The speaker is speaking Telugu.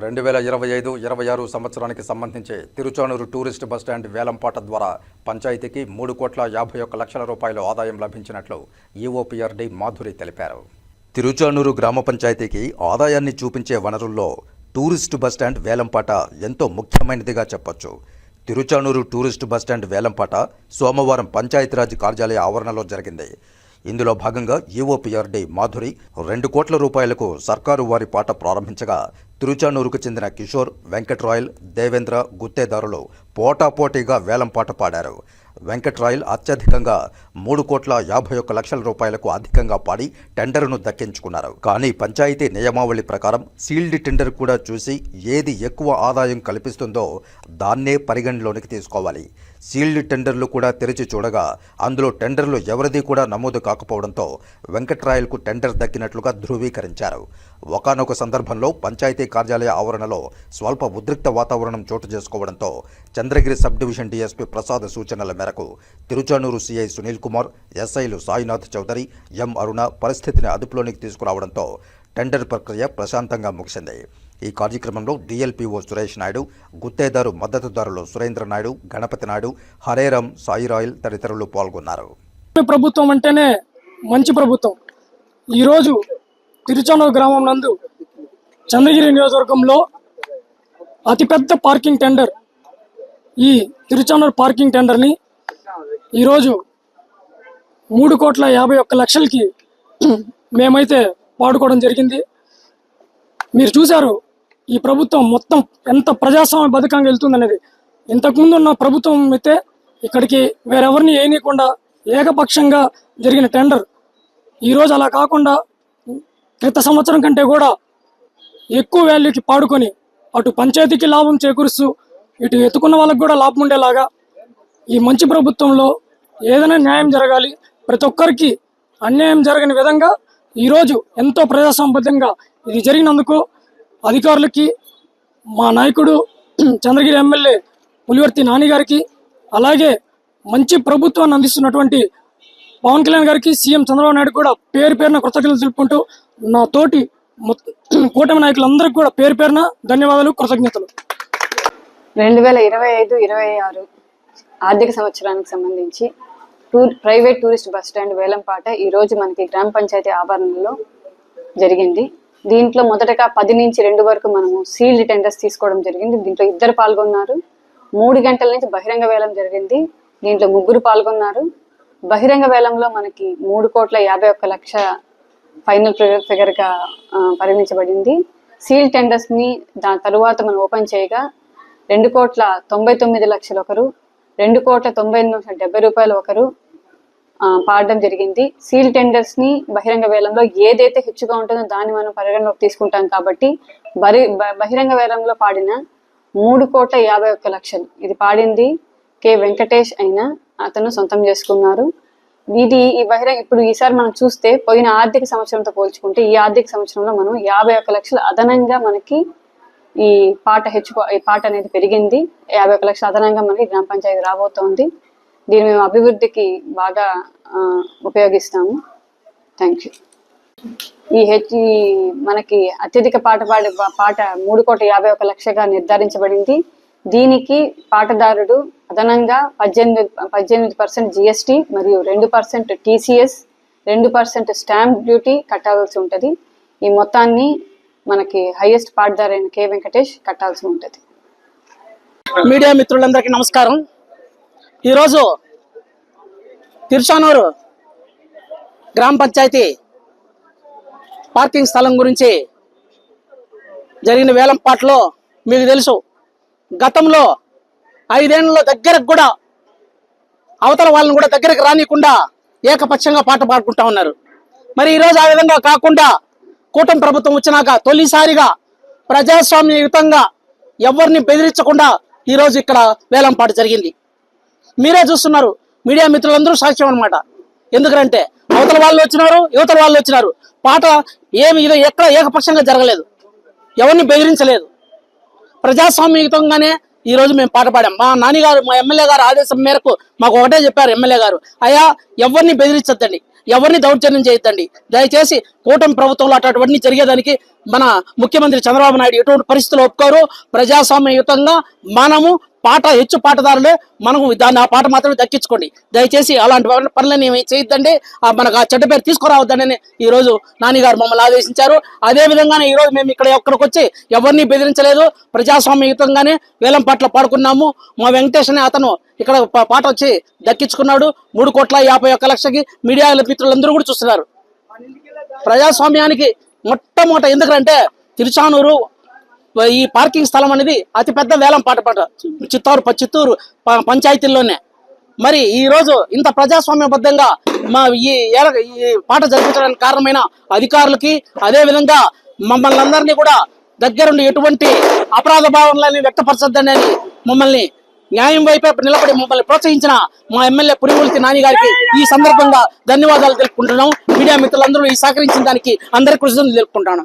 రెండు వేల ఇరవై ఐదు ఇరవై ఆరు సంవత్సరానికి సంబంధించి తిరుచానూరు టూరిస్ట్ బస్టాండ్ వేలంపాట ద్వారా పంచాయతీకి మూడు కోట్ల యాభై ఒక్క లక్షల రూపాయల ఆదాయం లభించినట్లు ఈఓపీఆర్డీ మాధురి తెలిపారు. తిరుచానూరు గ్రామ పంచాయతీకి ఆదాయాన్ని చూపించే వనరుల్లో టూరిస్ట్ బస్టాండ్ వేలంపాట ఎంతో ముఖ్యమైనదిగా చెప్పొచ్చు. తిరుచానూరు టూరిస్ట్ బస్టాండ్ వేలంపాట సోమవారం పంచాయతీరాజ్ కార్యాలయ ఆవరణలో జరిగింది. ఇందులో భాగంగా ఈఓపీఆర్డీ మాధురి రెండు కోట్ల రూపాయలకు సర్కారు వారి పాట ప్రారంభించగా తిరుచానూరుకు చెందిన కిషోర్ వెంకట్రాయల్ దేవేంద్ర గుత్తేదారులు పోటాపోటీగా వేలం పాట పాడారు. వెంకట్రాయల్ అత్యధికంగా మూడు కోట్ల యాభై ఒక్క లక్షల రూపాయలకు అధికంగా పాడి టెండర్ను దక్కించుకున్నారు. కానీ పంచాయతీ నియమావళి ప్రకారం సీల్డ్ టెండర్ కూడా చూసి ఏది ఎక్కువ ఆదాయం కల్పిస్తుందో దాన్నే పరిగణలోనికి తీసుకోవాలి. సీల్డ్ టెండర్లు కూడా తెరిచి చూడగా అందులో టెండర్లు ఎవరిది కూడా నమోదు కాకపోవడంతో వెంకట్రాయల్కు టెండర్ దక్కినట్లుగా ధృవీకరించారు. ఒకనొక సందర్భంలో పంచాయతీ కార్యాలయ ఆవరణలో స్వల్ప ఉద్రిక్త వాతావరణం చోటు చేసుకోవడంతో Chandragiri sub division DSP Prasad సూచనల మేరకు తిరుచానూరు సీఐ సునీల్ కుమార్ ఎస్ఐలు సాయినాథ్ చౌదరి ఎం అరుణ పరిస్థితిని అదుపులోనికి తీసుకురావడంతో టెండర్ ప్రక్రియ ప్రశాంతంగా ముగిసింది. ఈ కార్యక్రమంలో డిఎల్పిఓ సురేష్ నాయుడు గుత్తేదారు మద్దతుదారులు సురేంద్ర నాయుడు గణపతి నాయుడు హరేరాం సాయిరాయల్ తదితరులు పాల్గొన్నారు. ప్రభుత్వం అంటేనే మంచి ప్రభుత్వం. ఈరోజు తిరుచానూరు గ్రామం నందు చంద్రగిరి నియోజకవర్గంలో అతిపెద్ద పార్కింగ్ టెండర్ ఈ తిరుచానూరు పార్కింగ్ టెండర్ని ఈరోజు మూడు కోట్ల యాభై ఒక్క లక్షలకి మేమైతే పాడుకోవడం జరిగింది. మీరు చూశారు ఈ ప్రభుత్వం మొత్తం ఎంత ప్రజాస్వామ్య పథకంగా వెళ్తుందనేది. ఇంతకుముందు ఉన్న ప్రభుత్వం అయితే ఇక్కడికి వేరెవరిని వేయనీయకుండా ఏకపక్షంగా జరిగిన టెండర్. ఈరోజు అలా కాకుండా క్రిత సంవత్సరం కంటే కూడా ఎక్కువ వాల్యూకి పాడుకొని అటు పంచాయతీకి లాభం చేకూరుస్తూ ఇటు ఎత్తుకున్న వాళ్ళకి కూడా లాభం ఉండేలాగా ఈ మంచి ప్రభుత్వంలో ఏదైనా న్యాయం జరగాలి. ప్రతి ఒక్కరికి అన్యాయం జరగని విధంగా ఈరోజు ఎంతో ప్రజాసంబద్ధంగా ఇది జరిగినందుకు అధికారులకి మా నాయకుడు చంద్రగిరి ఎమ్మెల్యే పులివర్తి నాని గారికి అలాగే మంచి ప్రభుత్వాన్ని అందిస్తున్నటువంటి పవన్ కళ్యాణ్ గారికి సీఎం చంద్రబాబు నాయుడు కూడా పేరు పేరున కృతజ్ఞతలు తెలుపుకుంటూ నా తోటి కూటమి నాయకులందరికీ కూడా పేరు పేరున ధన్యవాదాలు కృతజ్ఞతలు. రెండు వేల ఇరవై ఐదు ఇరవై ఆరు ఆర్థిక సంవత్సరానికి సంబంధించి tour private tourist bus stand వేలంపాట ఈరోజు మనకి గ్రామ పంచాయతీ ఆవరణలో జరిగింది. దీంట్లో మొదటగా పది నుంచి రెండు వరకు మనము సీల్డ్ టెండర్స్ తీసుకోవడం జరిగింది. దీంట్లో ఇద్దరు పాల్గొన్నారు. మూడు గంటల నుంచి బహిరంగ వేలం జరిగింది. దీంట్లో ముగ్గురు పాల్గొన్నారు. బహిరంగ వేలంలో మనకి మూడు కోట్ల యాభై ఒక్క లక్ష ఫైనల్ ఫిగర్గా పరిగణించబడింది. సీల్ టెండర్స్ని దాని తరువాత మనం ఓపెన్ చేయగా రెండు కోట్ల తొంభై తొమ్మిది లక్షలు ఒకరు రెండు కోట్ల తొంభై ఎనిమిది డెబ్బై రూపాయలు ఒకరు పాడడం జరిగింది. సీల్ టెండర్స్ని బహిరంగ వేలంలో ఏదైతే హెచ్చుగా ఉంటుందో దాన్ని మనం పరిగణలోకి తీసుకుంటాం కాబట్టి బరి బ- బహిరంగ వేలంలో పాడిన మూడు కోట్ల యాభై ఒక్క లక్షలు. ఇది పాడింది కె వెంకటేష్ అయిన అతను సొంతం చేసుకున్నారు. ఇది ఈ బహిరంగ ఇప్పుడు ఈసారి మనం చూస్తే పోయిన ఆర్థిక సంవత్సరంతో పోల్చుకుంటే ఈ ఆర్థిక సంవత్సరంలో మనం యాభై ఒక్క లక్షలు అదనంగా మనకి ఈ పాట హెచ్చు ఈ పాట అనేది పెరిగింది. యాభై ఒక్క లక్షలు అదనంగా మనకి గ్రామ పంచాయతీ రాబోతోంది. దీన్ని మేము అభివృద్ధికి బాగా ఉపయోగిస్తాము. థ్యాంక్ యూ ఈ హెచ్ మనకి అత్యధిక పాట పాడే పాట మూడు కోట్ల యాభై ఒక లక్షగా నిర్ధారించబడింది. దీనికి పాటదారుడు అదనంగా పద్దెనిమిది పద్దెనిమిది పర్సెంట్ జిఎస్టి మరియు రెండు పర్సెంట్ టీసీఎస్ రెండు పర్సెంట్ స్టాంప్ డ్యూటీ కట్టాల్సి ఉంటుంది. ఈ మొత్తాన్ని మనకి హైయెస్ట్ పాటదారు అయిన కె వెంకటేష్ కట్టాల్సి ఉంటుంది. మీడియా మిత్రులందరికీ నమస్కారం. ఈరోజు తిరుచానూరు గ్రామ పంచాయతీ పార్కింగ్ స్థలం గురించి జరిగిన వేలంపాట్లో మీకు తెలుసు. గతంలో ఐదేళ్ళ దగ్గరకు కూడా అవతల వాళ్ళని కూడా దగ్గరకు రానియకుండా ఏకపక్షంగా పాట పాడుకుంటా ఉన్నారు. మరి ఈరోజు ఆ విధంగా కాకుండా కూటమి ప్రభుత్వం వచ్చినాక తొలిసారిగా ప్రజాస్వామ్యయుతంగా ఎవరిని బెదిరించకుండా ఈరోజు ఇక్కడ వేలంపాటు జరిగింది. మీరే చూస్తున్నారు. మీడియా మిత్రులందరూ సాక్ష్యం అనమాట ఎందుకంటే అవతల వాళ్ళు వచ్చినారు యువతల వాళ్ళు వచ్చినారు. పాట ఏమి ఇది ఎక్కడ ఏకపక్షంగా జరగలేదు. ఎవరిని బెదిరించలేదు. ప్రజాస్వామ్యయుతంగానే ఈ రోజు మేము పాట పాడాం. మా నాన్నగారు మా ఎమ్మెల్యే గారు ఆదేశం మేరకు మాకు ఒకటే చెప్పారు ఎమ్మెల్యే గారు. అయ్యా ఎవరిని బెదిరించద్దండి. ఎవరిని దౌర్జన్యం చేయొద్దండి. దయచేసి కూటమి ప్రభుత్వంలో అటువంటివన్నీ జరిగేదానికి మన ముఖ్యమంత్రి చంద్రబాబు నాయుడు ఎటువంటి పరిస్థితులు ఒప్పుకోరు? ప్రజాస్వామ్యయుతంగా మనము పాట హెచ్చు పాటదారులే. మనము దాన్ని ఆ పాట మాత్రమే దక్కించుకోండి. దయచేసి అలాంటి పనులని చేయొద్దండి. ఆ మనకు ఆ చెడ్డ పేరు తీసుకురావద్దని ఈ రోజు నానిగారు మమ్మల్ని ఆదేశించారు. అదే విధంగానే ఈ రోజు మేము ఇక్కడ ఎక్కడికి వచ్చి ఎవరిని బెదిరించలేదు. ప్రజాస్వామ్యయుతంగానే వేలం పాటలు పాడుకున్నాము. మా వెంకటేష్ అతను ఇక్కడ పాట వచ్చి దక్కించుకున్నాడు. మూడు కోట్ల యాభై ఒక్క లక్షకి మీడియా మిత్రులందరూ కూడా చూస్తున్నారు. ప్రజాస్వామ్యానికి మొట్టమొదట ఎందుకంటే తిరుచానూరు ఈ పార్కింగ్ స్థలం అనేది అతిపెద్ద వేలం పాట పాట. చిత్తూరు చిత్తూరు పంచాయతీల్లోనే. మరి ఈ రోజు ఇంత ప్రజాస్వామ్యబద్ధంగా మా ఈ పాట జరిపించడానికి కారణమైన అధికారులకి అదే విధంగా మమ్మల్ని అందరినీ కూడా దగ్గరుండి ఎటువంటి అపరాధ భావనలని వ్యక్తపరచద్దని మమ్మల్ని న్యాయం వైపే నిలబడి మమ్మల్ని ప్రోత్సహించిన మా ఎమ్మెల్యే పురిమూర్తి నాని గారికి ఈ సందర్భంగా ధన్యవాదాలు తెలుపుకుంటున్నాం. మీడియా మిత్రులందరూ ఈ సహకరించిన దానికి అందరి కృషి తెలుపుకుంటాను